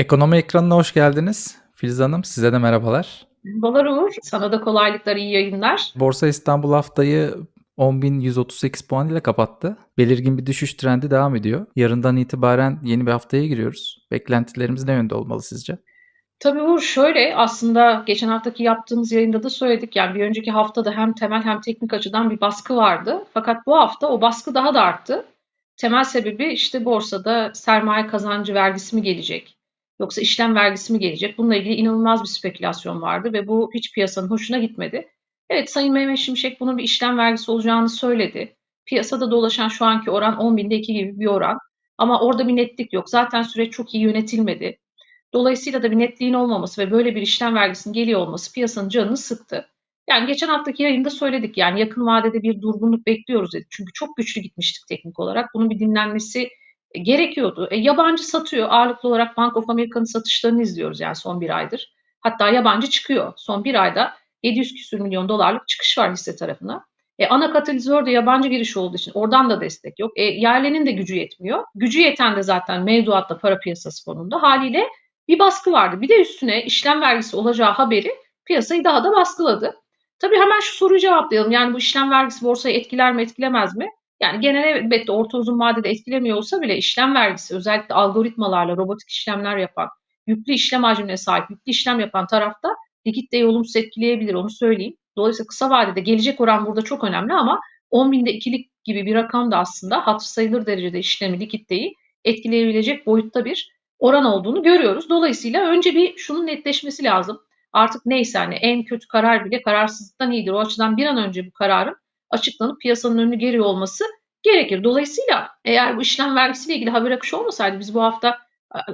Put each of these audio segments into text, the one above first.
Ekonomi ekranına hoş geldiniz. Filiz Hanım, size de merhabalar. Merhabalar Uğur. Sana da kolaylıklar, iyi yayınlar. Borsa İstanbul haftayı 10.138 puan ile kapattı. Belirgin bir düşüş trendi devam ediyor. Yarından itibaren yeni bir haftaya giriyoruz. Beklentilerimiz ne yönde olmalı sizce? Tabii Uğur şöyle aslında geçen haftaki yaptığımız yayında da söyledik. Yani bir önceki haftada hem temel hem teknik açıdan bir baskı vardı. Fakat bu hafta o baskı daha da arttı. Temel sebebi işte borsada sermaye kazancı vergisi mi gelecek? Yoksa işlem vergisi mi gelecek? Bununla ilgili inanılmaz bir spekülasyon vardı ve bu hiç piyasanın hoşuna gitmedi. Evet Sayın Mehmet Şimşek bunun bir işlem vergisi olacağını söyledi. Piyasada dolaşan şu anki oran 10 binde 2 gibi bir oran. Ama orada bir netlik yok. Zaten süreç çok iyi yönetilmedi. Dolayısıyla da bir netliğin olmaması ve böyle bir işlem vergisinin geliyor olması piyasanın canını sıktı. Yani geçen haftaki yayında söyledik yani yakın vadede bir durgunluk bekliyoruz dedik. Çünkü çok güçlü gitmiştik teknik olarak. Bunun bir dinlenmesi gerekiyordu. E, yabancı satıyor. Ağırlıklı olarak Bank of America'nın satışlarını izliyoruz yani son bir aydır. Hatta yabancı çıkıyor. Son bir ayda 700 küsür milyon dolarlık çıkış var hisse tarafına. E, ana katalizör de yabancı giriş olduğu için oradan da destek yok. E, yerlenin de gücü yetmiyor. Gücü yeten de zaten mevduatla para piyasası fonunda. Haliyle bir baskı vardı. Bir de üstüne işlem vergisi olacağı haberi piyasayı daha da baskıladı. Tabii hemen şu soruyu cevaplayalım. Yani bu işlem vergisi borsayı etkiler mi etkilemez mi? Yani genel elbette orta uzun vadede etkilemiyor olsa bile işlem vergisi özellikle algoritmalarla robotik işlemler yapan, yüklü işlem hacmine sahip, yüklü işlem yapan tarafta likiditeyi olumsuz etkileyebilir onu söyleyeyim. Dolayısıyla kısa vadede gelecek oran burada çok önemli ama 10 binde ikilik gibi bir rakam da aslında hatır sayılır derecede işlemi likiditeyi etkileyebilecek boyutta bir oran olduğunu görüyoruz. Dolayısıyla önce bir şunun netleşmesi lazım. Artık neyse hani en kötü karar bile kararsızlıktan iyidir. O açıdan bir an önce bu kararın açıklanıp piyasanın önünü geriyor olması gerekir. Dolayısıyla eğer bu işlem vergisiyle ilgili haber akışı olmasaydı biz bu hafta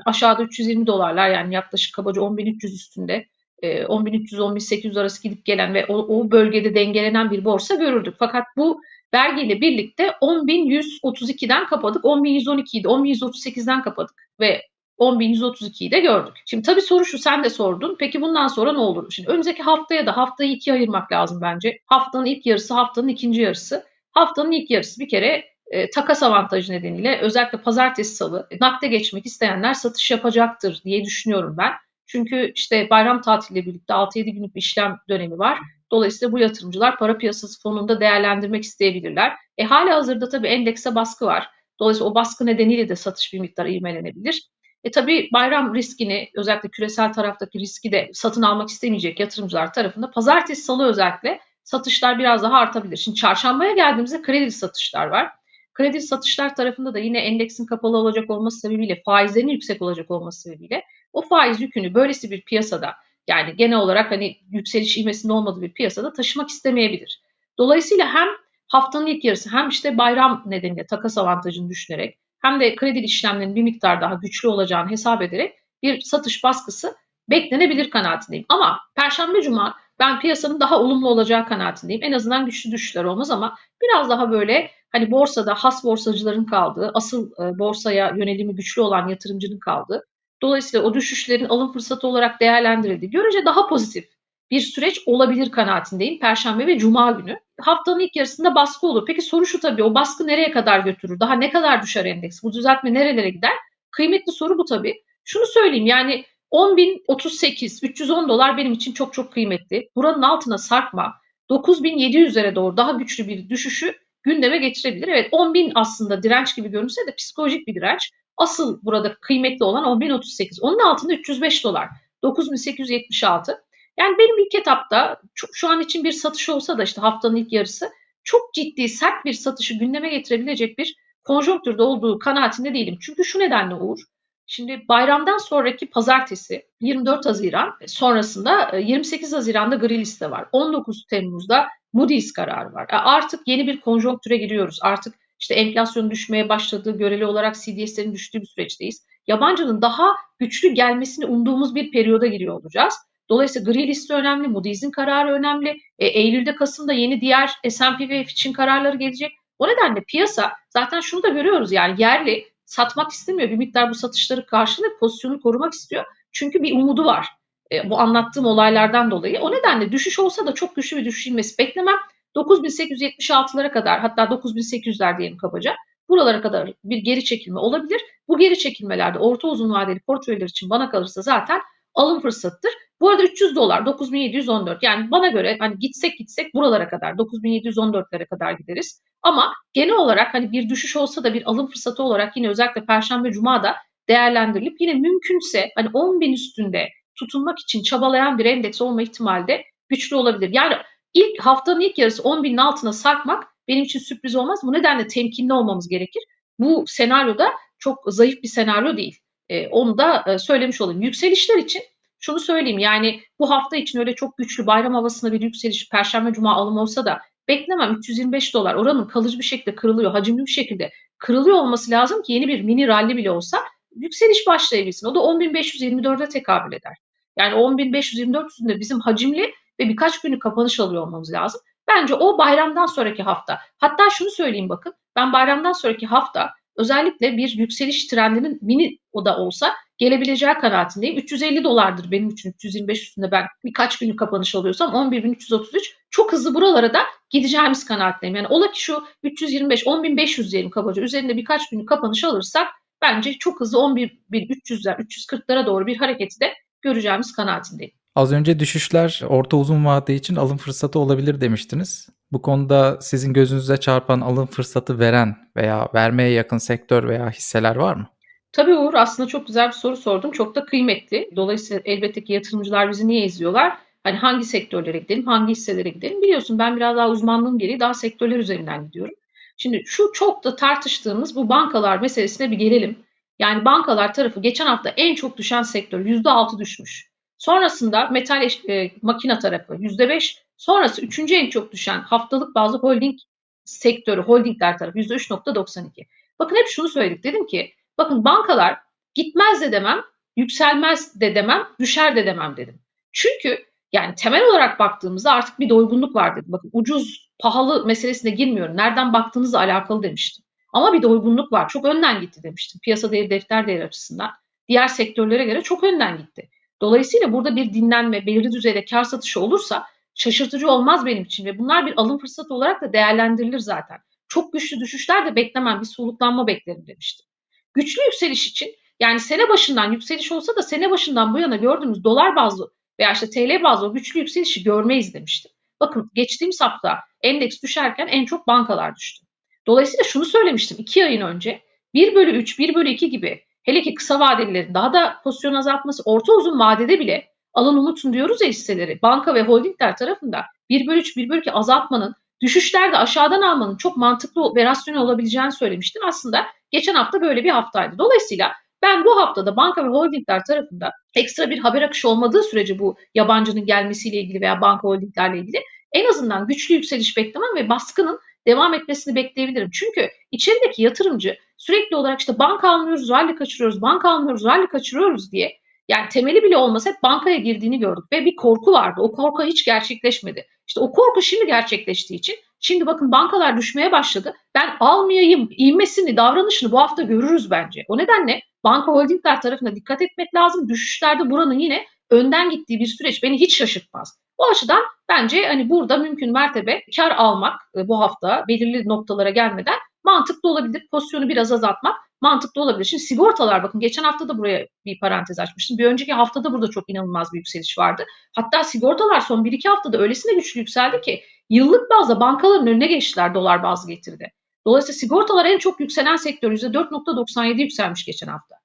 aşağıda 320 dolarlar yani yaklaşık kabaca 10.300 üstünde 10.300-10.800 arası gidip gelen ve o, o bölgede dengelenen bir borsa görürdük. Fakat bu vergiyle birlikte 10.132'den kapadık, 10.112'yi de 10.138'den kapadık ve 10.132'yi de gördük. Şimdi tabii soru şu sen de sordun. Peki bundan sonra ne olur? Şimdi önümüzdeki haftaya da haftayı ikiye ayırmak lazım bence. Haftanın ilk yarısı, haftanın ikinci yarısı. Haftanın ilk yarısı bir kere e, takas avantajı nedeniyle özellikle pazartesi salı e, nakde geçmek isteyenler satış yapacaktır diye düşünüyorum ben. Çünkü işte bayram tatiliyle birlikte 6-7 günlük bir işlem dönemi var. Dolayısıyla bu yatırımcılar para piyasası fonunda değerlendirmek isteyebilirler. E hala hazırda tabii endekse baskı var. Dolayısıyla o baskı nedeniyle de satış bir miktar ivmelenebilir. E tabii bayram riskini özellikle küresel taraftaki riski de satın almak istemeyecek yatırımcılar tarafında pazartesi salı özellikle satışlar biraz daha artabilir. Şimdi çarşambaya geldiğimizde kredi satışlar var. Kredi satışlar tarafında da yine endeksin kapalı olacak olması sebebiyle faizlerin yüksek olacak olması sebebiyle o faiz yükünü böylesi bir piyasada yani genel olarak hani yükseliş ivmesinde olmadığı bir piyasada taşımak istemeyebilir. Dolayısıyla hem haftanın ilk yarısı hem işte bayram nedeniyle takas avantajını düşünerek hem de kredi işlemlerinin bir miktar daha güçlü olacağını hesap ederek bir satış baskısı beklenebilir kanaatindeyim. Ama Perşembe Cuma ben piyasanın daha olumlu olacağı kanaatindeyim. En azından güçlü düşüşler olmaz ama biraz daha böyle hani borsada has borsacıların kaldığı, asıl e, borsaya yönelimi güçlü olan yatırımcının kaldığı, dolayısıyla o düşüşlerin alım fırsatı olarak değerlendirildiği görece daha pozitif bir süreç olabilir kanaatindeyim Perşembe ve Cuma günü. Haftanın ilk yarısında baskı olur. Peki soru şu tabii o baskı nereye kadar götürür? Daha ne kadar düşer endeks? Bu düzeltme nerelere gider? Kıymetli soru bu tabii. Şunu söyleyeyim yani 10.038, 310 dolar benim için çok çok kıymetli. Buranın altına sarkma 9.700'lere doğru daha güçlü bir düşüşü gündeme getirebilir. Evet 10.000 aslında direnç gibi görünse de psikolojik bir direnç. Asıl burada kıymetli olan 10.038. Onun altında 305 dolar. 9.876. Yani benim ilk etapta şu an için bir satış olsa da işte haftanın ilk yarısı çok ciddi sert bir satışı gündeme getirebilecek bir konjonktürde olduğu kanaatinde değilim. Çünkü şu nedenle Uğur. Şimdi bayramdan sonraki pazartesi 24 Haziran sonrasında 28 e, Haziran'da gri liste var. 19 Temmuz'da Moody's kararı var. E, artık yeni bir konjonktüre giriyoruz. Artık işte enflasyon düşmeye başladığı göreli olarak CDS'lerin düştüğü bir süreçteyiz. Yabancının daha güçlü gelmesini umduğumuz bir periyoda giriyor olacağız. Dolayısıyla gri liste önemli, Moody's'in kararı önemli. E, Eylül'de, Kasım'da yeni diğer S&P ve Fitch'in kararları gelecek. O nedenle piyasa zaten şunu da görüyoruz yani yerli satmak istemiyor. Bir miktar bu satışları karşılayıp pozisyonu korumak istiyor. Çünkü bir umudu var. E, bu anlattığım olaylardan dolayı. O nedenle düşüş olsa da çok güçlü bir düşüş inmesi beklemem. 9876'lara kadar hatta 9800'ler diyelim kabaca. Buralara kadar bir geri çekilme olabilir. Bu geri çekilmelerde orta uzun vadeli portföyler için bana kalırsa zaten alım fırsatıdır. Bu arada 300 dolar 9714 yani bana göre hani gitsek gitsek buralara kadar 9714'lere kadar gideriz. Ama genel olarak hani bir düşüş olsa da bir alım fırsatı olarak yine özellikle Perşembe Cuma'da değerlendirilip yine mümkünse hani 10 bin üstünde tutunmak için çabalayan bir endeks olma ihtimali de güçlü olabilir. Yani ilk haftanın ilk yarısı 10 binin altına sarkmak benim için sürpriz olmaz. Bu nedenle temkinli olmamız gerekir. Bu senaryoda çok zayıf bir senaryo değil. E, onu da e, söylemiş olayım. Yükselişler için şunu söyleyeyim yani bu hafta için öyle çok güçlü bayram havasında bir yükseliş Perşembe Cuma alım olsa da beklemem 325 dolar oranın kalıcı bir şekilde kırılıyor hacimli bir şekilde kırılıyor olması lazım ki yeni bir mini rally bile olsa yükseliş başlayabilsin. O da 10.524'e tekabül eder. Yani 10.524 üstünde bizim hacimli ve birkaç günlük kapanış alıyor olmamız lazım. Bence o bayramdan sonraki hafta. Hatta şunu söyleyeyim bakın. Ben bayramdan sonraki hafta özellikle bir yükseliş trendinin mini o da olsa gelebileceği kanaatindeyim. 350 dolardır benim için 325 üstünde ben birkaç günlük kapanış alıyorsam 11.333 çok hızlı buralara da gideceğimiz kanaatindeyim. Yani ola ki şu 325 10.500 diyelim kabaca üzerinde birkaç günlük kapanış alırsak bence çok hızlı 11.300'ler 340'lara doğru bir hareketi de göreceğimiz kanaatindeyim. Az önce düşüşler orta uzun vade için alım fırsatı olabilir demiştiniz. Bu konuda sizin gözünüze çarpan alım fırsatı veren veya vermeye yakın sektör veya hisseler var mı? Tabii Uğur aslında çok güzel bir soru sordum. Çok da kıymetli. Dolayısıyla elbette ki yatırımcılar bizi niye izliyorlar? Hani hangi sektörlere gidelim, hangi hisselere gidelim? Biliyorsun ben biraz daha uzmanlığım gereği daha sektörler üzerinden gidiyorum. Şimdi şu çok da tartıştığımız bu bankalar meselesine bir gelelim. Yani bankalar tarafı geçen hafta en çok düşen sektör %6 düşmüş. Sonrasında metal e, makine tarafı %5. Sonrası üçüncü en çok düşen haftalık bazı holding sektörü, holdingler tarafı %3.92. Bakın hep şunu söyledik. Dedim ki bakın bankalar gitmez de demem, yükselmez de demem, düşer de demem dedim. Çünkü yani temel olarak baktığımızda artık bir doygunluk var dedim. Bakın ucuz, pahalı meselesine girmiyorum. Nereden baktığınızla alakalı demiştim. Ama bir doygunluk var. Çok önden gitti demiştim. Piyasa değeri, defter değeri açısından. Diğer sektörlere göre çok önden gitti. Dolayısıyla burada bir dinlenme, belirli düzeyde kar satışı olursa şaşırtıcı olmaz benim için ve bunlar bir alım fırsatı olarak da değerlendirilir zaten. Çok güçlü düşüşler de beklemem, bir soluklanma beklerim demiştim. Güçlü yükseliş için yani sene başından yükseliş olsa da sene başından bu yana gördüğümüz dolar bazlı veya işte TL bazlı güçlü yükselişi görmeyiz demiştim. Bakın geçtiğimiz hafta endeks düşerken en çok bankalar düştü. Dolayısıyla şunu söylemiştim 2 ayın önce 1 bölü 3, 1 bölü 2 gibi hele ki kısa vadelilerin daha da pozisyon azaltması orta uzun vadede bile alın unutun diyoruz ya hisseleri banka ve holdingler tarafında 1 bölü 3, 1 bölü 2 azaltmanın düşüşlerde aşağıdan almanın çok mantıklı ve rasyonel olabileceğini söylemiştim. Aslında geçen hafta böyle bir haftaydı. Dolayısıyla ben bu haftada banka ve holdingler tarafında ekstra bir haber akışı olmadığı sürece bu yabancının gelmesiyle ilgili veya banka holdinglerle ilgili en azından güçlü yükseliş beklemem ve baskının devam etmesini bekleyebilirim. Çünkü içerideki yatırımcı sürekli olarak işte banka almıyoruz, rally kaçırıyoruz, banka almıyoruz, rally kaçırıyoruz diye yani temeli bile olmasa hep bankaya girdiğini gördük ve bir korku vardı. O korku hiç gerçekleşmedi. İşte o korku şimdi gerçekleştiği için şimdi bakın bankalar düşmeye başladı. Ben almayayım inmesini, davranışını bu hafta görürüz bence. O nedenle banka holdingler tarafına dikkat etmek lazım. Düşüşlerde buranın yine önden gittiği bir süreç beni hiç şaşırtmaz. O açıdan bence hani burada mümkün mertebe kar almak e, bu hafta belirli noktalara gelmeden mantıklı olabilir. Pozisyonu biraz azaltmak mantıklı olabilir. Şimdi sigortalar bakın geçen hafta da buraya bir parantez açmıştım. Bir önceki haftada burada çok inanılmaz bir yükseliş vardı. Hatta sigortalar son 1-2 haftada öylesine güçlü yükseldi ki yıllık bazda bankaların önüne geçtiler dolar bazlı getirdi. Dolayısıyla sigortalar en çok yükselen sektör %4.97 yükselmiş geçen hafta.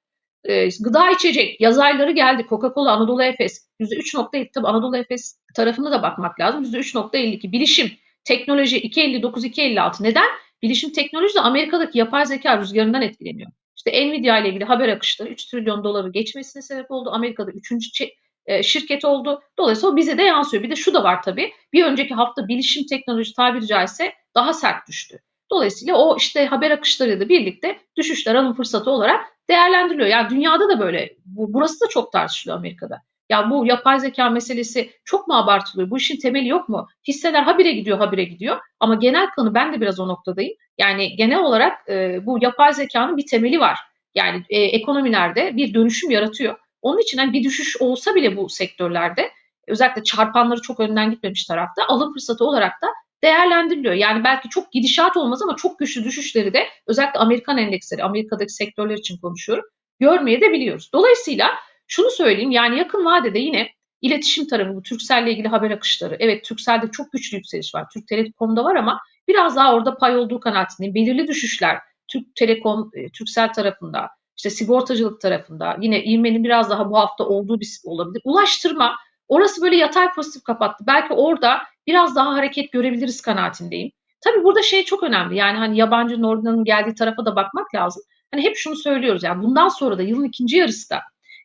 Ee, gıda içecek yaz ayları geldi. Coca-Cola, Anadolu Efes %3.7 tabi Anadolu Efes tarafına da bakmak lazım. %3.52 bilişim, teknoloji 2.59-2.56 neden? Bilişim teknoloji de Amerika'daki yapay zeka rüzgarından etkileniyor. İşte Nvidia ile ilgili haber akışları 3 trilyon doları geçmesine sebep oldu. Amerika'da 3. E, şirket oldu. Dolayısıyla o bize de yansıyor. Bir de şu da var tabii. Bir önceki hafta bilişim teknoloji tabiri caizse daha sert düştü. Dolayısıyla o işte haber akışlarıyla birlikte düşüşler alım fırsatı olarak değerlendiriliyor. Yani dünyada da böyle. Burası da çok tartışılıyor Amerika'da. Ya bu yapay zeka meselesi çok mu abartılıyor? Bu işin temeli yok mu? Hisseler habire gidiyor, habire gidiyor. Ama genel kanı ben de biraz o noktadayım. Yani genel olarak e, bu yapay zekanın bir temeli var. Yani e, ekonomilerde bir dönüşüm yaratıyor. Onun için hani bir düşüş olsa bile bu sektörlerde özellikle çarpanları çok önden gitmemiş tarafta alım fırsatı olarak da değerlendiriliyor. Yani belki çok gidişat olmaz ama çok güçlü düşüşleri de özellikle Amerikan endeksleri, Amerika'daki sektörler için konuşuyorum, görmeye de biliyoruz. Dolayısıyla şunu söyleyeyim yani yakın vadede yine iletişim tarafı bu Turkcell'le ilgili haber akışları. Evet Turkcell'de çok güçlü yükseliş var. Türk Telekom'da var ama biraz daha orada pay olduğu kanaatindeyim. Belirli düşüşler Türk Telekom, e, Turkcell tarafında, işte sigortacılık tarafında yine ivmenin biraz daha bu hafta olduğu bir olabilir. Ulaştırma orası böyle yatay pozitif kapattı. Belki orada biraz daha hareket görebiliriz kanaatindeyim. Tabii burada şey çok önemli. Yani hani yabancı Norda'nın geldiği tarafa da bakmak lazım. Hani hep şunu söylüyoruz yani bundan sonra da yılın ikinci yarısı da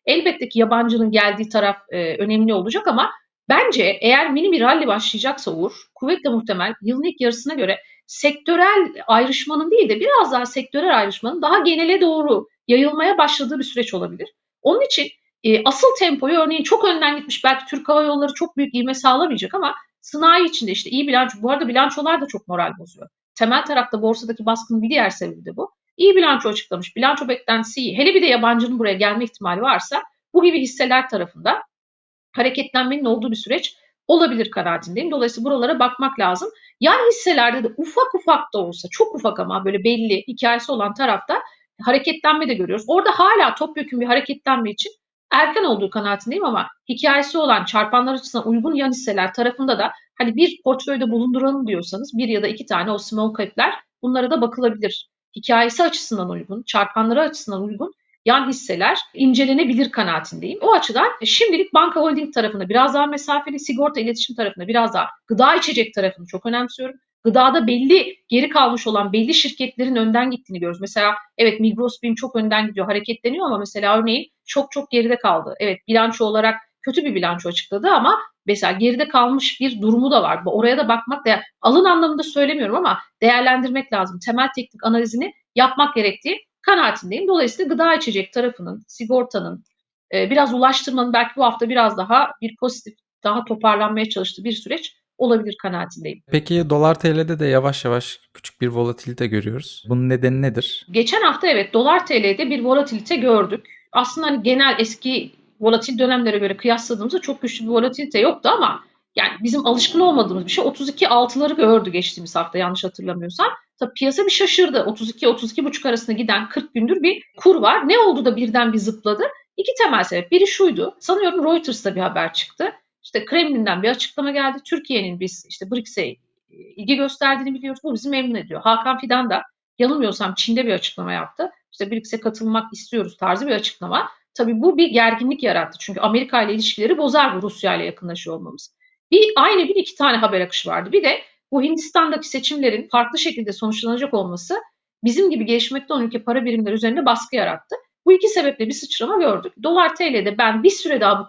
elbette ki yabancının geldiği taraf e, önemli olacak ama bence eğer mini bir rally başlayacaksa Uğur kuvvetle muhtemel yılın ilk yarısına göre sektörel ayrışmanın değil de biraz daha sektörel ayrışmanın daha genele doğru yayılmaya başladığı bir süreç olabilir. Onun için e, asıl tempoyu örneğin çok önden gitmiş belki Türk Hava Yolları çok büyük ivme sağlamayacak ama sanayi içinde işte iyi bilanço bu arada bilançolar da çok moral bozuyor. Temel tarafta borsadaki baskının bir diğer sebebi de bu. İyi bilanço açıklamış. Bilanço beklentisi iyi. Hele bir de yabancının buraya gelme ihtimali varsa bu gibi hisseler tarafında hareketlenmenin olduğu bir süreç olabilir kanaatindeyim. Dolayısıyla buralara bakmak lazım. Yan hisselerde de ufak ufak da olsa, çok ufak ama böyle belli hikayesi olan tarafta hareketlenme de görüyoruz. Orada hala topyekun bir hareketlenme için erken olduğu kanaatindeyim ama hikayesi olan çarpanlar açısından uygun yan hisseler tarafında da hani bir portföyde bulunduralım diyorsanız bir ya da iki tane o small cap'ler bunlara da bakılabilir. Hikayesi açısından uygun, çarpanları açısından uygun yan hisseler incelenebilir kanaatindeyim. O açıdan şimdilik banka holding tarafında biraz daha mesafeli, sigorta iletişim tarafında biraz daha gıda içecek tarafını çok önemsiyorum. Gıdada belli geri kalmış olan belli şirketlerin önden gittiğini görüyoruz. Mesela evet Migros Bim çok önden gidiyor, hareketleniyor ama mesela örneğin çok çok geride kaldı. Evet bilanço olarak kötü bir bilanço açıkladı ama mesela geride kalmış bir durumu da var. Oraya da bakmak da alın anlamında söylemiyorum ama değerlendirmek lazım. Temel teknik analizini yapmak gerektiği kanaatindeyim. Dolayısıyla gıda içecek tarafının, sigortanın, e, biraz ulaştırmanın belki bu hafta biraz daha bir pozitif, daha toparlanmaya çalıştığı bir süreç olabilir kanaatindeyim. Peki dolar TL'de de yavaş yavaş küçük bir volatilite görüyoruz. Bunun nedeni nedir? Geçen hafta evet dolar TL'de bir volatilite gördük. Aslında hani genel eski volatil dönemlere göre kıyasladığımızda çok güçlü bir volatilite yoktu ama yani bizim alışkın olmadığımız bir şey 32 altıları gördü geçtiğimiz hafta yanlış hatırlamıyorsam. Tabii piyasa bir şaşırdı. 32-32,5 arasında giden 40 gündür bir kur var. Ne oldu da birden bir zıpladı? İki temel sebep. Biri şuydu. Sanıyorum Reuters'ta bir haber çıktı. İşte Kremlin'den bir açıklama geldi. Türkiye'nin biz işte BRICS'e ilgi gösterdiğini biliyoruz. Bu bizi memnun ediyor. Hakan Fidan da yanılmıyorsam Çin'de bir açıklama yaptı. İşte BRICS'e katılmak istiyoruz tarzı bir açıklama. Tabii bu bir gerginlik yarattı. Çünkü Amerika ile ilişkileri bozar bu Rusya ile yakınlaşıyor olmamız. Bir aynı bir iki tane haber akışı vardı. Bir de bu Hindistan'daki seçimlerin farklı şekilde sonuçlanacak olması bizim gibi gelişmekte olan ülke para birimleri üzerinde baskı yarattı. Bu iki sebeple bir sıçrama gördük. Dolar TL'de ben bir süre daha bu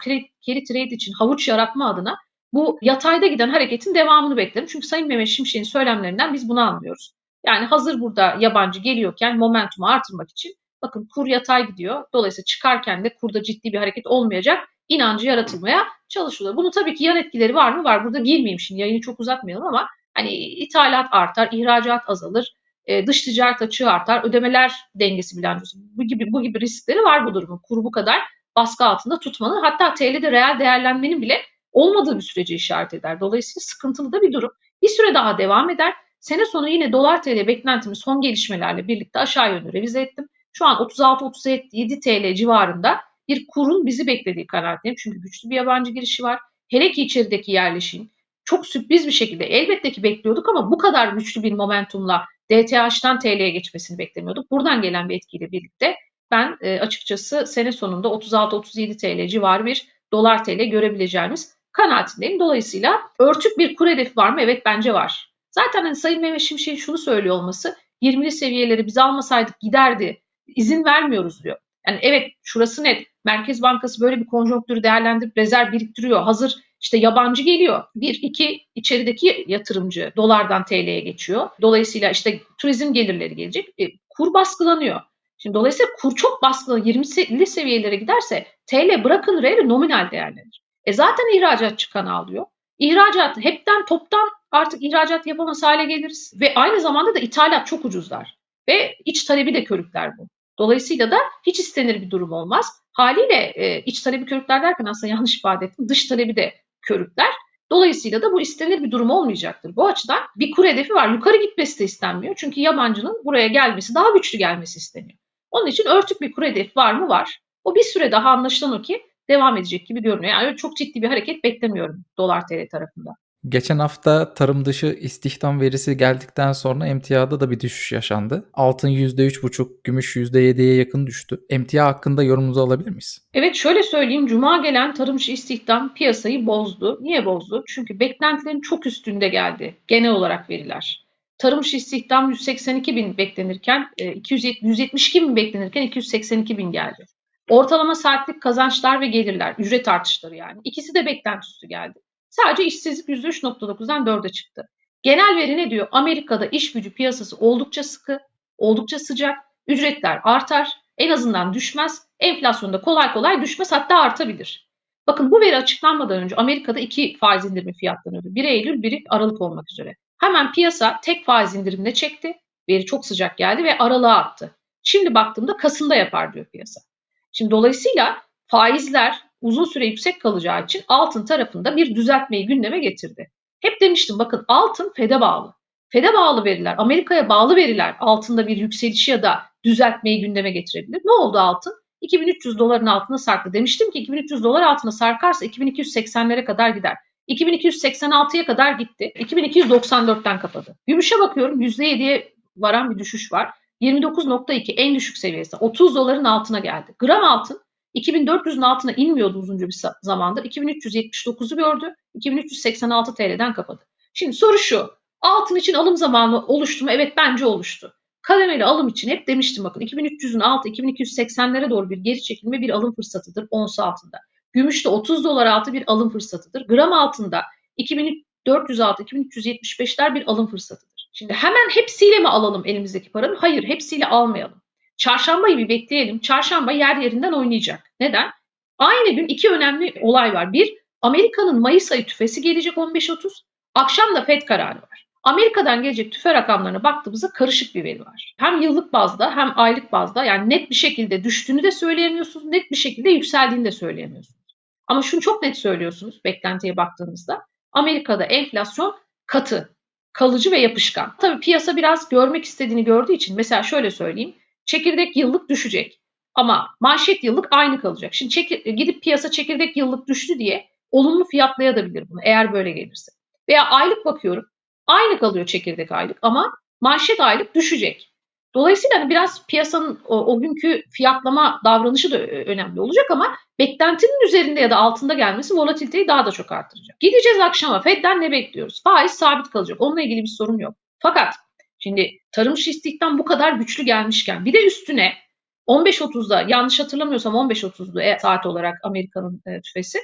carry trade için havuç yaratma adına bu yatayda giden hareketin devamını beklerim. Çünkü Sayın Mehmet Şimşek'in söylemlerinden biz bunu anlıyoruz. Yani hazır burada yabancı geliyorken momentumu artırmak için bakın kur yatay gidiyor. Dolayısıyla çıkarken de kurda ciddi bir hareket olmayacak inancı yaratılmaya çalışılıyor. Bunun tabii ki yan etkileri var mı? Var. Burada girmeyeyim şimdi yayını çok uzatmayalım ama hani ithalat artar, ihracat azalır, e, dış ticaret açığı artar, ödemeler dengesi bilançosu. Bu gibi bu gibi riskleri var bu durumun. Kuru bu kadar baskı altında tutmanın hatta TL'de reel değerlenmenin bile olmadığı bir süreci işaret eder. Dolayısıyla sıkıntılı da bir durum. Bir süre daha devam eder. Sene sonu yine dolar TL beklentimi son gelişmelerle birlikte aşağı yönlü revize ettim. Şu an 36-37 TL civarında bir kurun bizi beklediği kanaatindeyim. Çünkü güçlü bir yabancı girişi var. Hele ki içerideki yerleşim çok sürpriz bir şekilde elbette ki bekliyorduk ama bu kadar güçlü bir momentumla DTH'dan TL'ye geçmesini beklemiyorduk. Buradan gelen bir etkiyle birlikte ben e, açıkçası sene sonunda 36-37 TL civarı bir dolar TL görebileceğimiz kanaatindeyim. Dolayısıyla örtük bir kur hedefi var mı? Evet bence var. Zaten hani Sayın Mehmet Şimşek'in şunu söylüyor olması 20'li seviyeleri biz almasaydık giderdi. İzin vermiyoruz diyor. Yani evet şurası net. Merkez Bankası böyle bir konjonktürü değerlendirip rezerv biriktiriyor. Hazır işte yabancı geliyor. Bir, iki içerideki yatırımcı dolardan TL'ye geçiyor. Dolayısıyla işte turizm gelirleri gelecek. E, kur baskılanıyor. Şimdi dolayısıyla kur çok baskılanıyor. 20'li seviyelere giderse TL bırakın reel nominal değerlenir. E zaten ihracat çıkan alıyor. İhracat hepten toptan artık ihracat yapamaz hale geliriz. Ve aynı zamanda da ithalat çok ucuzlar. Ve iç talebi de körükler bu. Dolayısıyla da hiç istenir bir durum olmaz. Haliyle e, iç talebi körükler derken aslında yanlış ifade ettim. Dış talebi de körükler. Dolayısıyla da bu istenir bir durum olmayacaktır. Bu açıdan bir kur hedefi var. Yukarı gitmesi de istenmiyor. Çünkü yabancının buraya gelmesi, daha güçlü gelmesi isteniyor. Onun için örtük bir kur hedefi var mı? Var. O bir süre daha anlaşılan o ki devam edecek gibi görünüyor. Yani çok ciddi bir hareket beklemiyorum dolar TL tarafında. Geçen hafta tarım dışı istihdam verisi geldikten sonra emtiada da bir düşüş yaşandı. Altın %3,5, gümüş %7'ye yakın düştü. Emtia hakkında yorumunuzu alabilir miyiz? Evet şöyle söyleyeyim. Cuma gelen tarım dışı istihdam piyasayı bozdu. Niye bozdu? Çünkü beklentilerin çok üstünde geldi genel olarak veriler. Tarım dışı istihdam 182 bin beklenirken 172 bin beklenirken 282 bin geldi. Ortalama saatlik kazançlar ve gelirler, ücret artışları yani. İkisi de beklenti üstü geldi. Sadece işsizlik %3.9'dan 4'e çıktı. Genel veri ne diyor? Amerika'da iş gücü piyasası oldukça sıkı, oldukça sıcak, ücretler artar, en azından düşmez, enflasyonda kolay kolay düşmez hatta artabilir. Bakın bu veri açıklanmadan önce Amerika'da iki faiz indirimi fiyatlanıyordu. 1 Eylül, 1 Aralık olmak üzere. Hemen piyasa tek faiz indirimine çekti. Veri çok sıcak geldi ve aralığa attı. Şimdi baktığımda Kasım'da yapar diyor piyasa. Şimdi dolayısıyla faizler uzun süre yüksek kalacağı için altın tarafında bir düzeltmeyi gündeme getirdi. Hep demiştim bakın altın FED'e bağlı. FED'e bağlı veriler, Amerika'ya bağlı veriler altında bir yükseliş ya da düzeltmeyi gündeme getirebilir. Ne oldu altın? 2300 doların altına sarktı. Demiştim ki 2300 dolar altına sarkarsa 2280'lere kadar gider. 2286'ya kadar gitti. 2294'ten kapadı. Gümüşe bakıyorum %7'ye varan bir düşüş var. 29.2 en düşük seviyesi. 30 doların altına geldi. Gram altın 2400'ün altına inmiyordu uzunca bir zamandır. 2379'u gördü. 2386 TL'den kapadı. Şimdi soru şu. Altın için alım zamanı oluştu mu? Evet bence oluştu. Kademeli alım için hep demiştim bakın 2300'ün altı 2280'lere doğru bir geri çekilme bir alım fırsatıdır ons altında. Gümüşte 30 dolar altı bir alım fırsatıdır. Gram altında 2406 2375'ler bir alım fırsatıdır. Şimdi hemen hepsiyle mi alalım elimizdeki paranın? Hayır hepsiyle almayalım. Çarşambayı bir bekleyelim. Çarşamba yer yerinden oynayacak. Neden? Aynı gün iki önemli olay var. Bir, Amerika'nın Mayıs ayı tüfesi gelecek 15.30. Akşam da FED kararı var. Amerika'dan gelecek tüfe rakamlarına baktığımızda karışık bir veri var. Hem yıllık bazda hem aylık bazda yani net bir şekilde düştüğünü de söyleyemiyorsunuz, net bir şekilde yükseldiğini de söyleyemiyorsunuz. Ama şunu çok net söylüyorsunuz beklentiye baktığınızda. Amerika'da enflasyon katı, kalıcı ve yapışkan. Tabii piyasa biraz görmek istediğini gördüğü için mesela şöyle söyleyeyim. Çekirdek yıllık düşecek. Ama manşet yıllık aynı kalacak. Şimdi çekir, gidip piyasa çekirdek yıllık düştü diye olumlu fiyatlayabilir bunu eğer böyle gelirse. Veya aylık bakıyorum. Aynı kalıyor çekirdek aylık ama manşet aylık düşecek. Dolayısıyla hani biraz piyasanın o, o günkü fiyatlama davranışı da önemli olacak ama beklentinin üzerinde ya da altında gelmesi volatiliteyi daha da çok artıracak. Gideceğiz akşama Fed'den ne bekliyoruz? Faiz sabit kalacak. Onunla ilgili bir sorun yok. Fakat şimdi tarım istihdam bu kadar güçlü gelmişken bir de üstüne 15.30'da yanlış hatırlamıyorsam 15.30'du saat olarak Amerika'nın e, tüfesi.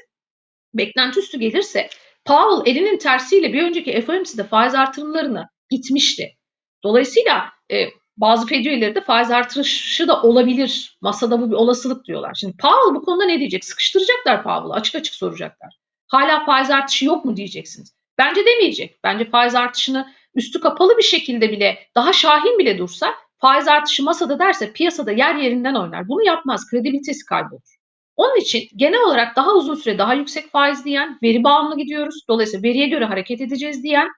Beklenti üstü gelirse Powell elinin tersiyle bir önceki FOMC'de faiz artırımlarını itmişti. Dolayısıyla e, bazı Fed üyeleri de faiz artışı da olabilir. Masada bu bir olasılık diyorlar. Şimdi Powell bu konuda ne diyecek? Sıkıştıracaklar Powell'ı. Açık açık soracaklar. Hala faiz artışı yok mu diyeceksiniz. Bence demeyecek. Bence faiz artışını üstü kapalı bir şekilde bile daha şahin bile dursa faiz artışı masada derse piyasada yer yerinden oynar. Bunu yapmaz. Kredibilitesi kaybolur. Onun için genel olarak daha uzun süre daha yüksek faiz diyen, veri bağımlı gidiyoruz. Dolayısıyla veriye göre hareket edeceğiz diyen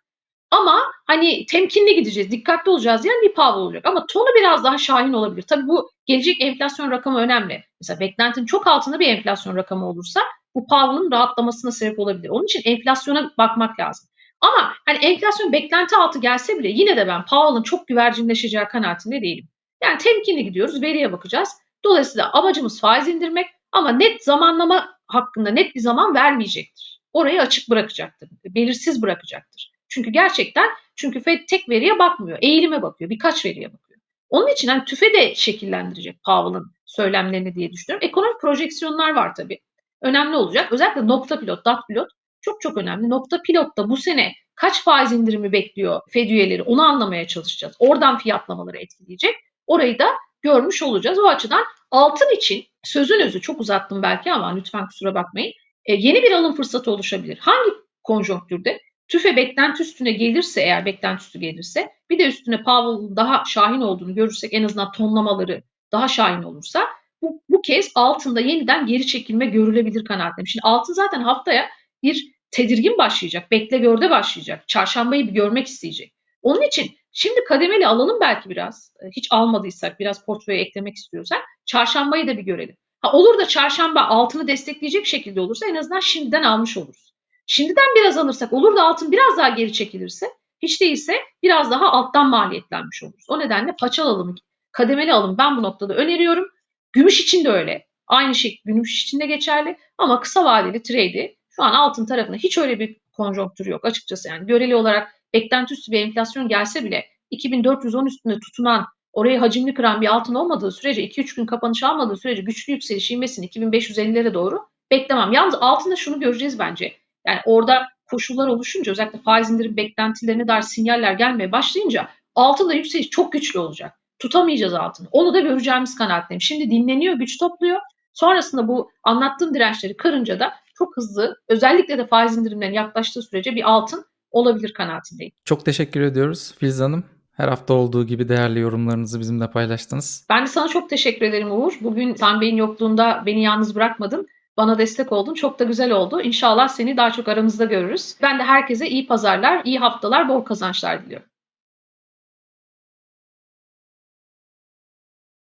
ama hani temkinli gideceğiz, dikkatli olacağız diyen bir Powell olacak. Ama tonu biraz daha şahin olabilir. Tabii bu gelecek enflasyon rakamı önemli. Mesela beklentinin çok altında bir enflasyon rakamı olursa bu Powell'ın rahatlamasına sebep olabilir. Onun için enflasyona bakmak lazım. Ama hani enflasyon beklenti altı gelse bile yine de ben Powell'ın çok güvercinleşeceği kanaatinde değilim. Yani temkinli gidiyoruz, veriye bakacağız. Dolayısıyla amacımız faiz indirmek ama net zamanlama hakkında net bir zaman vermeyecektir. Orayı açık bırakacaktır, belirsiz bırakacaktır. Çünkü gerçekten çünkü Fed tek veriye bakmıyor, eğilime bakıyor, birkaç veriye bakıyor. Onun için hani tüfe de şekillendirecek Powell'ın söylemlerini diye düşünüyorum. Ekonomik projeksiyonlar var tabii. Önemli olacak. Özellikle nokta pilot, dot pilot çok çok önemli. Nokta pilotta bu sene kaç faiz indirimi bekliyor Fed üyeleri onu anlamaya çalışacağız. Oradan fiyatlamaları etkileyecek. Orayı da görmüş olacağız. O açıdan altın için sözün özü çok uzattım belki ama lütfen kusura bakmayın. E, yeni bir alım fırsatı oluşabilir. Hangi konjonktürde? TÜFE beklenti üstüne gelirse eğer beklenti üstü gelirse bir de üstüne Powell'ın daha şahin olduğunu görürsek en azından tonlamaları daha şahin olursa bu, bu kez altında yeniden geri çekilme görülebilir kanaatteyim. Şimdi altın zaten haftaya bir tedirgin başlayacak, bekle görde başlayacak. Çarşambayı bir görmek isteyecek. Onun için şimdi kademeli alalım belki biraz. E, Hiç almadıysak, biraz portföye eklemek istiyorsak çarşambayı da bir görelim. Ha, olur da çarşamba altını destekleyecek şekilde olursa en azından şimdiden almış oluruz. Şimdiden biraz alırsak, olur da altın biraz daha geri çekilirse hiç değilse biraz daha alttan maliyetlenmiş oluruz. O nedenle paçal alımı, kademeli alım ben bu noktada öneriyorum. Gümüş için de öyle. Aynı şey gümüş için de geçerli ama kısa vadeli trade'i şu an altın tarafında hiç öyle bir konjonktür yok açıkçası. Yani göreli olarak beklenti üstü bir enflasyon gelse bile 2410 üstünde tutunan orayı hacimli kıran bir altın olmadığı sürece 2-3 gün kapanış almadığı sürece güçlü yükseliş inmesini 2550'lere doğru beklemem. Yalnız altında şunu göreceğiz bence. Yani orada koşullar oluşunca özellikle faiz indirim beklentilerine dair sinyaller gelmeye başlayınca altında yükseliş çok güçlü olacak. Tutamayacağız altını. Onu da göreceğimiz kanaatteyim. Şimdi dinleniyor, güç topluyor. Sonrasında bu anlattığım dirençleri kırınca da çok hızlı özellikle de faiz indirimlerinin yaklaştığı sürece bir altın olabilir kanaatindeyim. Çok teşekkür ediyoruz Filiz Hanım. Her hafta olduğu gibi değerli yorumlarınızı bizimle paylaştınız. Ben de sana çok teşekkür ederim Uğur. Bugün sen Bey'in yokluğunda beni yalnız bırakmadın. Bana destek oldun. Çok da güzel oldu. İnşallah seni daha çok aramızda görürüz. Ben de herkese iyi pazarlar, iyi haftalar, bol kazançlar diliyorum.